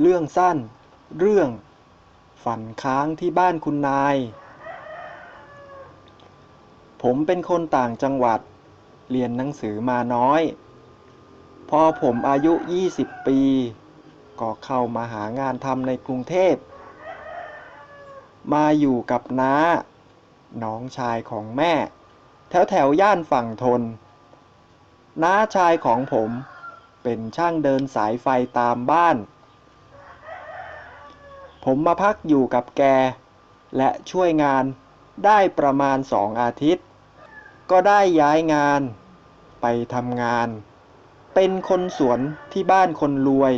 เรื่องสั้น เรื่อง ฝันค้างที่บ้านคุณนาย ผมเป็นคนต่างจังหวัด เรียนหนังสือมาน้อย พอผมอายุ 20 ปี ก็เข้ามาหางานทำในกรุงเทพ มาอยู่กับน้า น้องชายของแม่ แถวแถวย่านฝั่งทน น้าชายของผมเป็นช่างเดินสายไฟตามบ้าน ผมมาพักอยู่กับแก และช่วยงานได้ประมาณสองอาทิตย์ ก็ได้ย้ายงานไปทำงาน เป็นคนสวนที่บ้านคนรวย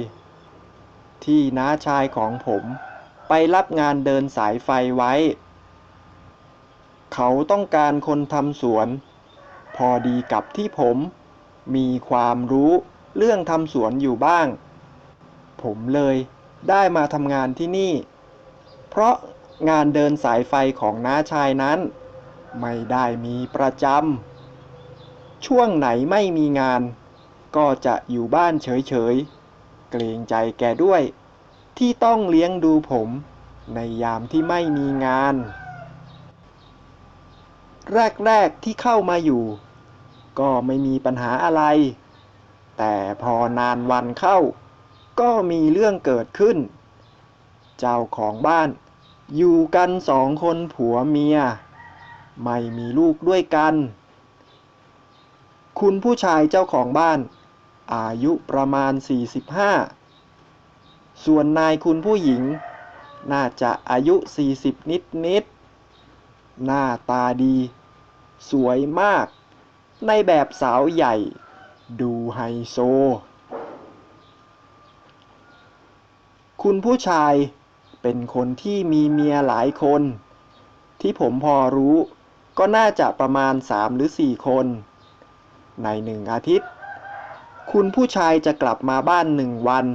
ที่น้าชายของผมไปรับงานเดินสายไฟไว้ เขาต้องการคนทำสวน พอดีกับที่ผมมีความรู้เรื่องทำสวนอยู่บ้าง ผมเลย ได้มาทำงานที่นี่ เพราะงานเดินสายไฟของน้าชายนั้น ไม่ได้มีประจำ ช่วงไหนไม่มีงาน ก็จะอยู่บ้านเฉยๆ เกรงใจแกด้วย ที่ต้องเลี้ยงดูผมในยามที่ไม่มีงาน แรกๆที่เข้ามาอยู่ ก็ไม่มีปัญหาอะไร แต่พอนานวันเข้า ก็มีเรื่องเกิดขึ้น เจ้าของบ้าน อยู่กันสองคนผัวเมีย ไม่มีลูกด้วยกัน คุณผู้ชายเจ้าของบ้าน อายุประมาณ 45 ส่วนนายคุณผู้หญิง น่าจะอายุ 40 นิดนิด หน้าตาดี สวยมาก ในแบบสาวใหญ่ ดูไฮโซ คุณผู้ชายเป็นคนที่มีเมียหลายคน ที่ผมพอรู้ ก็น่าจะประมาณ 3 หรือ 4 คน ในหนึ่งอาทิตย์ คุณผู้ชายจะกลับมาบ้านหนึ่งวัน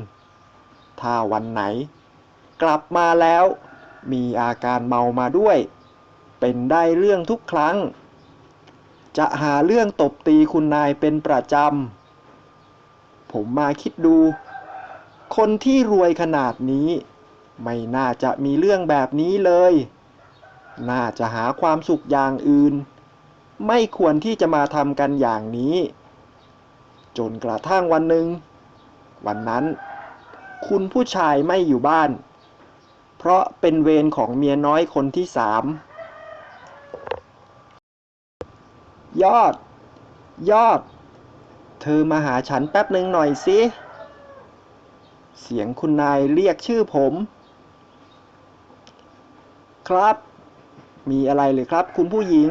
ถ้าวันไหน กลับมาแล้ว มีอาการเมามาด้วย เป็นได้เรื่องทุกครั้ง จะหาเรื่องตบตีคุณนายเป็นประจำ ผมมาคิดดู คนที่รวยขนาดนี้ ไม่น่าจะมีเรื่องแบบนี้เลย น่าจะหาความสุขอย่างอื่น ไม่ควรที่จะมาทำกันอย่างนี้ จนกระทั่งวันหนึ่ง วันนั้น คุณผู้ชายไม่อยู่บ้าน เพราะเป็นเวรของเมียน้อยคนที่สามยอด ยอด เธอมาหาฉันแป๊บหนึ่งหน่อยสิ เสียงคุณนายเรียกชื่อผม ครับ มีอะไรเลยครับ คุณผู้หญิง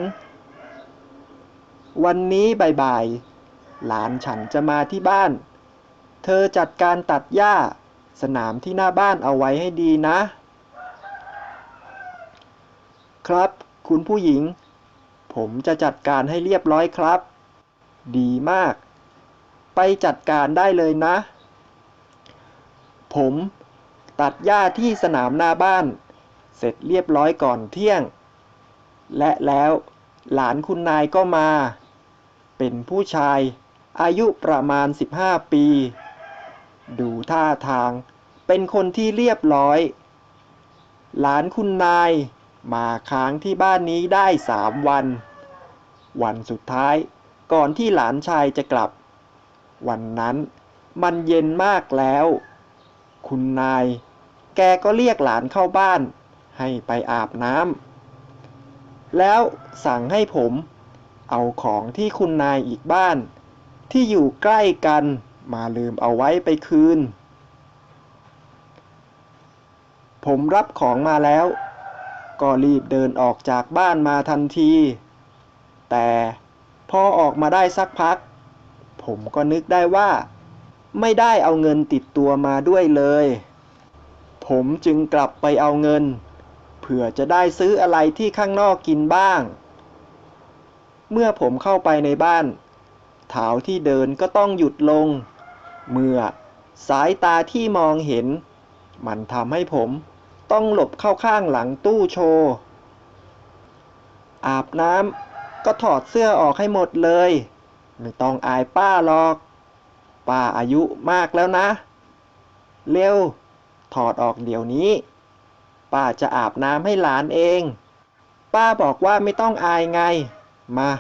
วันนี้บ่ายๆหลานฉันจะมาที่บ้าน เธอจัดการตัดหญ้า สนามที่หน้าบ้านเอาไว้ให้ดีนะ ครับ คุณผู้หญิง ผมจะจัดการให้เรียบร้อยครับ ดีมาก ไปจัดการได้เลยนะ ผม ตัดหญ้าที่สนามหน้าบ้าน เสร็จเรียบร้อยก่อนเที่ยง และแล้วหลานคุณนายก็มา เป็นผู้ชาย อายุประมาณ 15 ปี ดูท่าทาง เป็นคนที่เรียบร้อย หลานคุณนายมาค้างที่บ้านนี้ได้สามวัน วันสุดท้ายก่อนที่หลานชายจะกลับ วันนั้นมันเย็นมากแล้ว คุณนาย แกก็เรียกหลานเข้าบ้าน ให้ไปอาบน้ำแล้วสั่งให้ผมเอาของที่คุณนายอีกบ้าน ที่อยู่ใกล้กันมาลืมเอาไว้ไปคืน ผมรับของมาแล้ว ก็รีบเดินออกจากบ้านมาทันที แต่พอออกมาได้สักพัก ผมก็นึกได้ว่า ไม่ได้เอาเงินติดตัวมาด้วยเลย ผมจึงกลับไปเอาเงิน เผื่อจะได้ซื้ออะไรที่ข้างนอกกินบ้าง เมื่อผมเข้าไปในบ้านเท้าที่เดินก็ต้องหยุดลง เมื่อสายตาที่มองเห็น มันทำให้ผมต้องหลบเข้าข้างหลังตู้โชว์ อาบน้ำก็ถอดเสื้อออกให้หมดเลย ไม่ต้องอายป้าหรอก ป้าอายุมากแล้วนะ เร็ว ถอดออกเดี๋ยวนี้ ป้าจะอาบน้ำให้หลานเอง ป้าบอกว่าไม่ต้องอายไง มา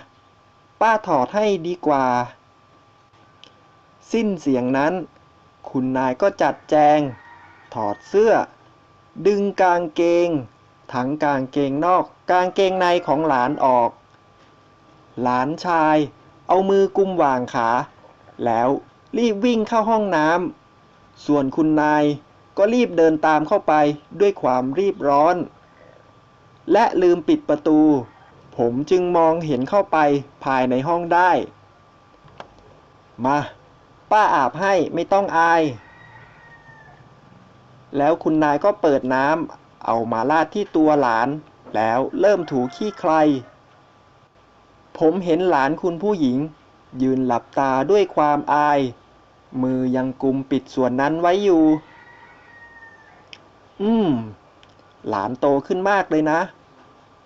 ป้าถอดให้ดีกว่า สิ้นเสียงนั้น คุณนายก็จัดแจง ถอดเสื้อ ดึงกางเกง ทั้งกางเกงนอก กางเกงในของหลานออก หลานชายเอามือกุมหว่างขา แล้ว รีบวิ่งเข้าห้องน้ำส่วนคุณนายก็รีบเดินตามเข้าไปด้วยความรีบร้อน และลืมปิดประตู ผมจึงมองเห็นเข้าไปภายในห้องได้ มา ป้าอาบให้ไม่ต้องอาย แล้วคุณนายก็เปิดน้ำเอามาลาดที่ตัวหลาน แล้วเริ่มถูขี้ใคร ผมเห็นหลานคุณผู้หญิง ยืนหลับตาด้วยความอาย มือยังกุมปิดส่วนนั้นไว้อยู่ อืม หลานโตขึ้นมากเลยนะ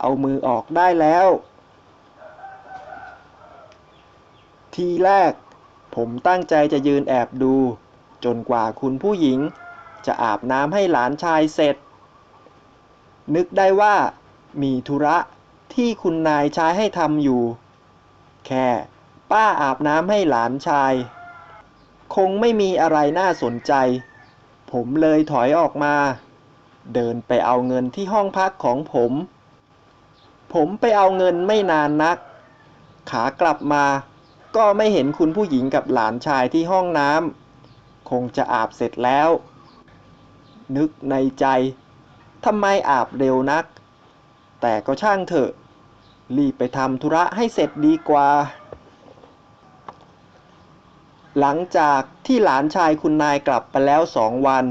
เอามือออกได้แล้ว ทีแรก ผมตั้งใจจะยืนแอบดู จนกว่าคุณผู้หญิง จะอาบน้ำให้หลานชายเสร็จ นึกได้ว่า มีธุระที่คุณนายใช้ให้ทำอยู่ แค่ ป้าอาบน้ำให้หลานชาย คงไม่มีอะไรน่าสนใจ ผมเลยถอยออกมา เดินไปเอาเงินที่ห้องพักของผม ผมไปเอาเงินไม่นานนัก ขากลับมาก็ไม่เห็นคุณผู้หญิงกับหลานชายที่ห้องน้ำคงจะอาบเสร็จแล้ว นึกในใจทำไมอาบเร็วนัก แต่ก็ช่างเถอะ รีบไปทำธุระให้เสร็จดีกว่า หลังจากที่หลานชายคุณนายกลับไปแล้วสองวัน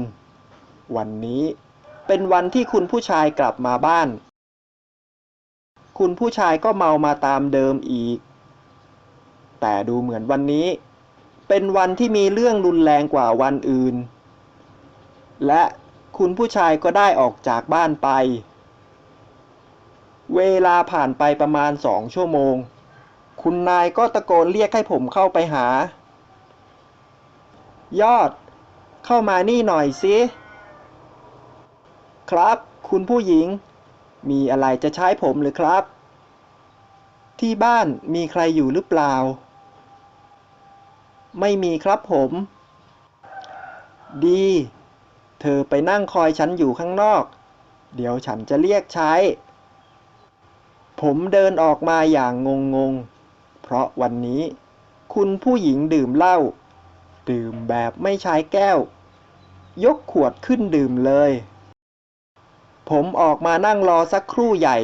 วันนี้เป็นวันที่คุณผู้ชายกลับมาบ้าน คุณผู้ชายก็เมามาตามเดิมอีก แต่ดูเหมือนวันนี้ เป็นวันที่มีเรื่องรุนแรงกว่าวันอื่น และคุณผู้ชายก็ได้ออกจากบ้านไป เวลาผ่านไปประมาณสองชั่วโมง คุณนายก็ตะโกนเรียกให้ผมเข้าไปหา ยอด เข้ามานี่หน่อยสิ ครับ คุณผู้หญิง มีอะไรจะใช้ผมหรือครับ ที่บ้านมีใครอยู่หรือเปล่า ไม่มีครับผม ดี เธอไปนั่งคอยฉันอยู่ข้างนอก เดี๋ยวฉันจะเรียกใช้ ผมเดินออกมาอย่างงงงๆเพราะวันนี้คุณผู้หญิงดื่มเหล้า ดื่มแบบไม่ใช้แก้ว ยกขวดขึ้นดื่มเลย ผมออกมานั่งรอสักครู่ใหญ่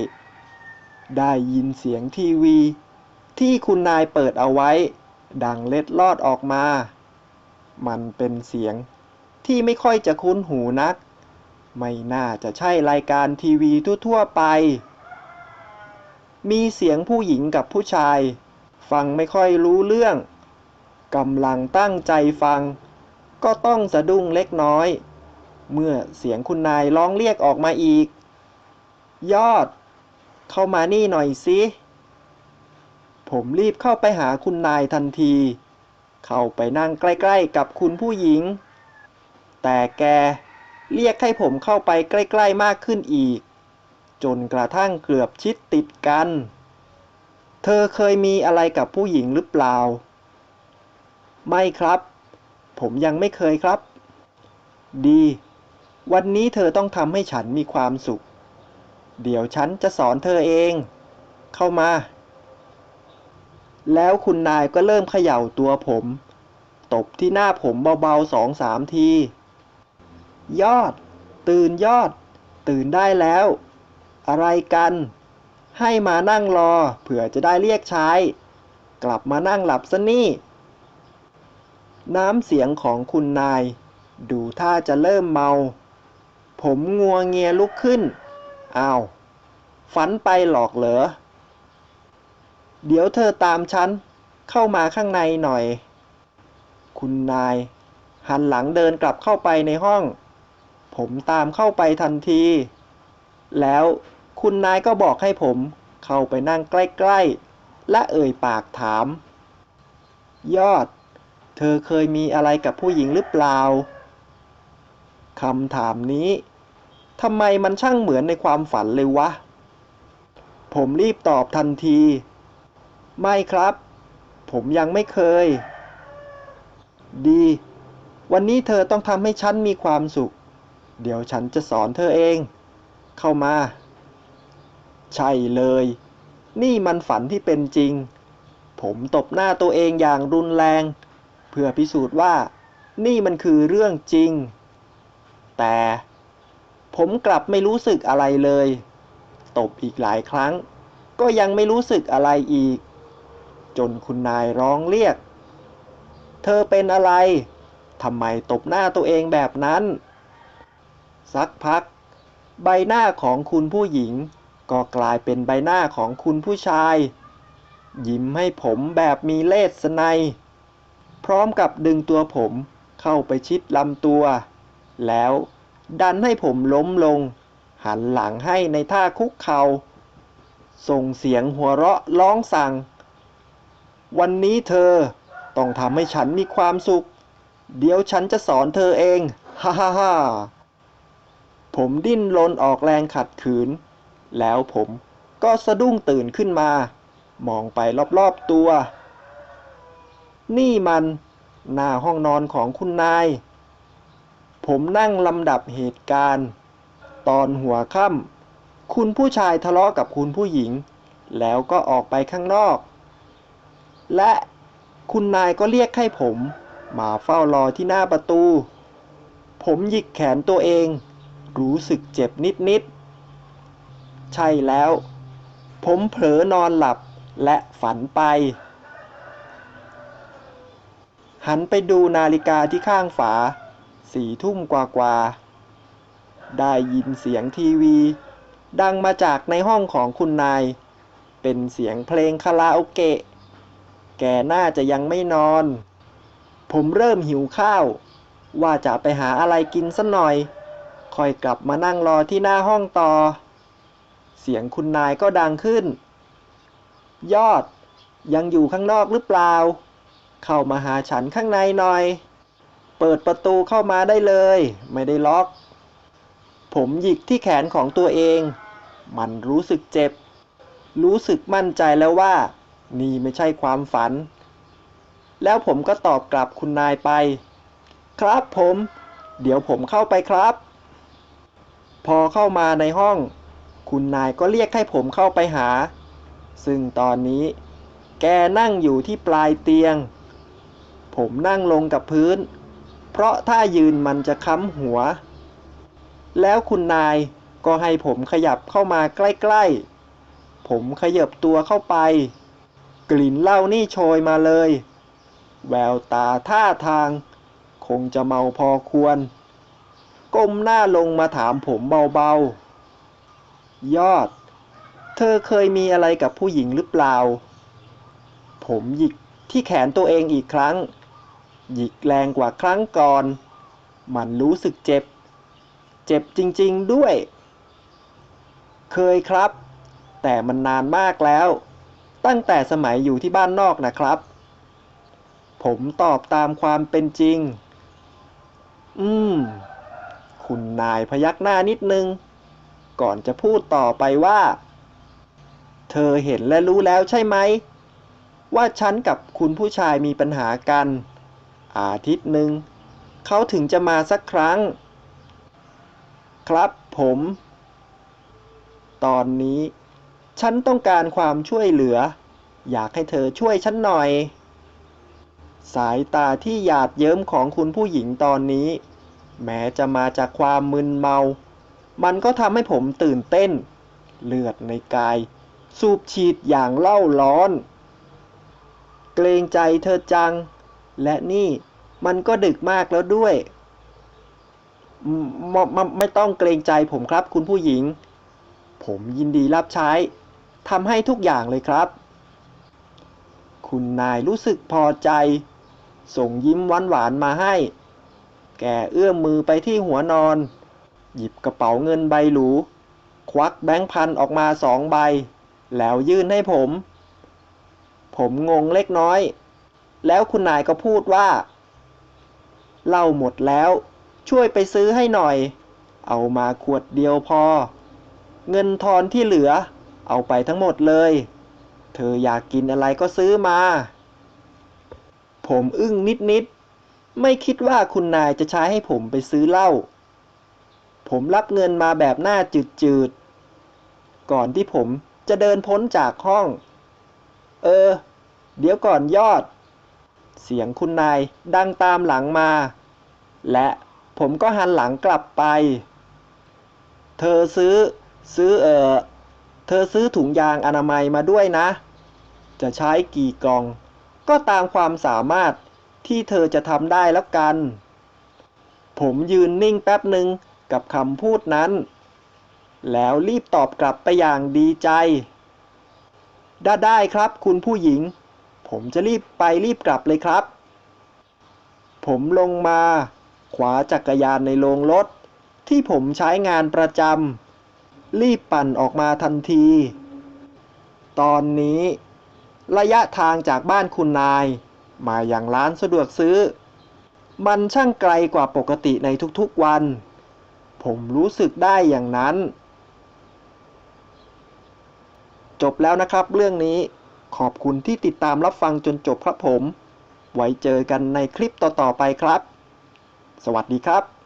ได้ยินเสียงทีวี ที่คุณนายเปิดเอาไว้ ดังเล็ดลอดออกมา มันเป็นเสียงที่ไม่ค่อยจะคุ้นหูนัก ไม่น่าจะใช่รายการทีวีทั่วๆไป มีเสียงผู้หญิงกับผู้ชาย ฟังไม่ค่อยรู้เรื่อง กำลังตั้งใจฟัง ก็ต้องสะดุ้งเล็กน้อย เมื่อเสียงคุณนายร้องเรียกออกมาอีก ยอด เข้ามานี่หน่อยสิผมรีบเข้าไปหาคุณนายทันที เข้าไปนั่งใกล้ๆกับคุณผู้หญิง แต่แกเรียกให้ผมเข้าไปใกล้ๆมากขึ้นอีก จนกระทั่งเกือบชิดติดกัน เธอเคยมีอะไรกับผู้หญิงหรือเปล่า ไม่ครับ ผมยังไม่เคยครับ ดี วันนี้เธอต้องทำให้ฉันมีความสุข เดี๋ยวฉันจะสอนเธอเอง เข้ามา แล้วคุณนายก็เริ่มเขย่าตัวผม ตบที่หน้าผมเบาๆสองสามที ยอด ตื่นยอด ตื่นได้แล้ว อะไรกัน ให้มานั่งรอ เผื่อจะได้เรียกใช้ กลับมานั่งหลับซะนี่ น้ำเสียงของคุณนาย ดูท่าจะเริ่มเมา ผมงัวเงียลุกขึ้น อ้าว ฝันไปหรอกเหรอ เดี๋ยวเธอตามฉัน เข้ามาข้างในหน่อย คุณนาย หันหลังเดินกลับเข้าไปในห้อง ผมตามเข้าไปทันที แล้วคุณนายก็บอกให้ผมเข้าไปนั่งใกล้ ๆ และเอ่ยปากถาม ยอด เธอเคยมีอะไรกับผู้หญิงหรือเปล่าคำถามนี้ทำไมมันช่างเหมือนในความฝันเลยวะ ผมรีบตอบทันที ไม่ครับ ผมยังไม่เคย ดี วันนี้เธอต้องทำให้ฉันมีความสุข เดี๋ยวฉันจะสอนเธอเอง เข้ามา ใช่เลย นี่มันฝันที่เป็นจริง ผมตบหน้าตัวเองอย่างรุนแรง เพื่อพิสูจน์ว่านี่มันคือเรื่องจริง แต่ผมกลับไม่รู้สึกอะไรเลย ตบอีกหลายครั้ง ก็ยังไม่รู้สึกอะไรอีก จนคุณนายร้องเรียก เธอเป็นอะไรทำไมตบหน้าตัวเองแบบนั้น สักพัก ใบหน้าของคุณผู้หญิง ก็กลายเป็นใบหน้าของคุณผู้ชาย ยิ้มให้ผมแบบมีเลสไนย พร้อมกับดึงตัวผมเข้าไปชิดลำตัว แล้วดันให้ผมล้มลง หันหลังให้ในท่าคุกเขา่าส่งเสียงหัวเราะร้องสั่ง วันนี้เธอต้องทำให้ฉันมีความสุข เดี๋ยวฉันจะสอนเธอเอง ฮ่าฮ่าฮ่าผมดิ้นรนออกแรงขัดขืน แล้วผมก็สะดุ้งตื่นขึ้นมา มองไปรอบๆตัว นี่มันหน้าห้องนอนของคุณนาย ผมนั่งลำดับเหตุการณ์ ตอนหัวค่ำคุณผู้ชายทะเลาะกับคุณผู้หญิง แล้วก็ออกไปข้างนอก และคุณนายก็เรียกให้ผม มาเฝ้ารอที่หน้าประตู ผมหยิกแขนตัวเอง รู้สึกเจ็บนิดๆ ใช่แล้ว ผมเผลอนอนหลับและฝันไป หันไปดูนาฬิกาที่ข้างฝา สี่ทุ่มกว่าๆได้ยินเสียงทีวี ดังมาจากในห้องของคุณนาย เป็นเสียงเพลงคาราโอเกะ แกน่าจะยังไม่นอน ผมเริ่มหิวข้าว ว่าจะไปหาอะไรกินสักหน่อย คอยกลับมานั่งรอที่หน้าห้องต่อ เสียงคุณนายก็ดังขึ้น ยอดยังอยู่ข้างนอกหรือเปล่า เข้ามาหาฉันข้างในหน่อย เปิดประตูเข้ามาได้เลย ไม่ได้ล็อก ผมหยิกที่แขนของตัวเอง มันรู้สึกเจ็บ รู้สึกมั่นใจแล้วว่า นี่ไม่ใช่ความฝัน แล้วผมก็ตอบกลับคุณนายไป ครับผม เดี๋ยวผมเข้าไปครับ พอเข้ามาในห้อง คุณนายก็เรียกให้ผมเข้าไปหา ซึ่งตอนนี้แกนั่งอยู่ที่ปลายเตียง ผมนั่งลงกับพื้น เพราะถ้ายืนมันจะค้ำหัว แล้วคุณนายก็ให้ผมขยับเข้ามาใกล้ๆ ผมขยับตัวเข้าไป กลิ่นเหล้านี่โชยมาเลย แววตาท่าทาง คงจะเมาพอควร ก้มหน้าลงมาถามผมเบาๆ ยอด เธอเคยมีอะไรกับผู้หญิงหรือเปล่า ผมหยิกที่แขนตัวเองอีกครั้ง หยิกแรงกว่าครั้งก่อน มันรู้สึกเจ็บ เจ็บจริงๆด้วย เคยครับ แต่มันนานมากแล้ว ตั้งแต่สมัยอยู่ที่บ้านนอกนะครับ ผมตอบตามความเป็นจริง อืม คุณนายพยักหน้านิดนึง ก่อนจะพูดต่อไปว่า เธอเห็นและรู้แล้วใช่ไหมว่าฉันกับคุณผู้ชายมีปัญหากัน อาทิตย์หนึ่งเขาถึงจะมาสักครั้ง ครับผม ตอนนี้ ฉันต้องการความช่วยเหลือ อยากให้เธอช่วยฉันหน่อย สายตาที่หยาดเยิ้มของคุณผู้หญิงตอนนี้ แม้จะมาจากความมึนเมา มันก็ทำให้ผมตื่นเต้น เลือดในกาย สูบฉีดอย่างเล่าร้อน เกรงใจเธอจัง และนี่มันก็ดึกมากแล้วด้วยมมมไม่ต้องเกรงใจผมครับคุณผู้หญิง ผมยินดีรับใช้ทำให้ทุกอย่างเลยครับ คุณนายรู้สึกพอใจ ส่งยิ้มหวานหวานๆมาให้ แกเอื้อมมือไปที่หัวนอน หยิบกระเป๋าเงินใบหรู ควักแบงค์พันออกมาสองใบ แล้วยื่นให้ผม ผมงงเล็กน้อย แล้วคุณนายก็พูดว่าเหล้าหมดแล้ว ช่วยไปซื้อให้หน่อย เอามาขวดเดียวพอ เงินทอนที่เหลือ เอาไปทั้งหมดเลย เธออยากกินอะไรก็ซื้อมา ผมอึ้งนิดๆ ไม่คิดว่าคุณนายจะใช้ให้ผมไปซื้อเหล้า ผมรับเงินมาแบบหน้าจืดๆ ก่อนที่ผมจะเดินพ้นจากห้อง เออ เดี๋ยวก่อนยอด เสียงคุณนายดังตามหลังมา และผมก็หันหลังกลับไป เธอซื้อซื้อเออเธอซื้อถุงยางอนามัยมาด้วยนะ จะใช้กี่กล่อง ก็ตามความสามารถที่เธอจะทำได้แล้วกัน ผมยืนนิ่งแป๊บหนึ่งกับคำพูดนั้น แล้วรีบตอบกลับไปอย่างดีใจ ได้ได้ครับคุณผู้หญิง ผมจะรีบไปรีบกลับเลยครับ ผมลงมา ขวาจักรยานในโรงรถ ที่ผมใช้งานประจำรีบปั่นออกมาทันที ตอนนี้ ระยะทางจากบ้านคุณนาย มาอย่างร้านสะดวกซื้อ มันช่างไกลกว่าปกติในทุกๆวัน ผมรู้สึกได้อย่างนั้น จบแล้วนะครับเรื่องนี้ ขอบคุณที่ติดตามรับฟังจนจบครับผม ไว้เจอกันในคลิปต่อๆไปครับ สวัสดีครับ